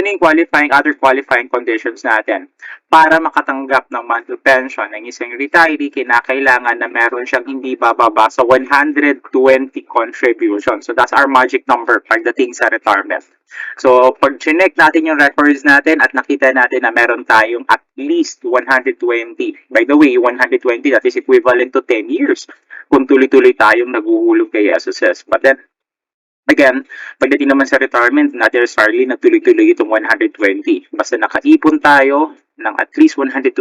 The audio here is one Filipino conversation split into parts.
Ano yung qualifying, other qualifying conditions natin? Para makatanggap ng monthly pension ng isang retiree, kinakailangan na meron siyang hindi bababa sa 120 contribution. So, that's our magic number pagdating sa retirement. So, pag chinek natin yung records natin at nakita natin na meron tayong at least 120. By the way, 120, that is equivalent to 10 years kung tuloy-tuloy tayong naguhulog kay SSS. But then, Again, pagdating naman sa retirement, not necessarily na tuloy-tuloy itong 120. Basta nakaipon tayo ng at least 120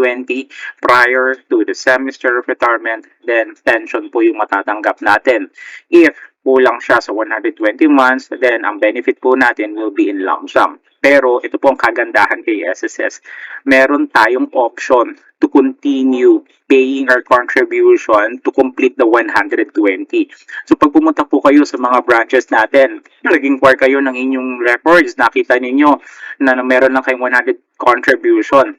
prior to the semester of retirement, then pension po yung matatanggap natin. If kulang siya sa 120 months, then ang benefit po natin will be in lump sum. Pero ito po ang kagandahan kay SSS. Meron tayong option to continue paying our contribution to complete the 120. So pag pumunta po kayo sa mga branches natin, nag-inquire kayo ng inyong records, nakita ninyo na meron lang kayong 100 contribution.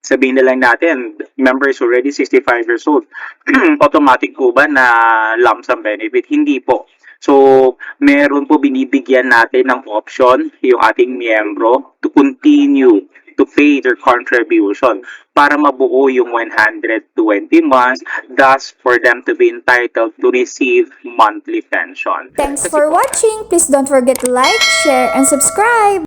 Sabihin na lang natin, member is already 65 years old. Automatic po ba na lump sum benefit? Hindi po. So, meron po binibigyan natin ng option yung ating miyembro to continue to pay their contribution para mabuo yung 120 months, thus for them to be entitled to receive monthly pension. Thanks for watching! Please don't forget to like, share, and subscribe!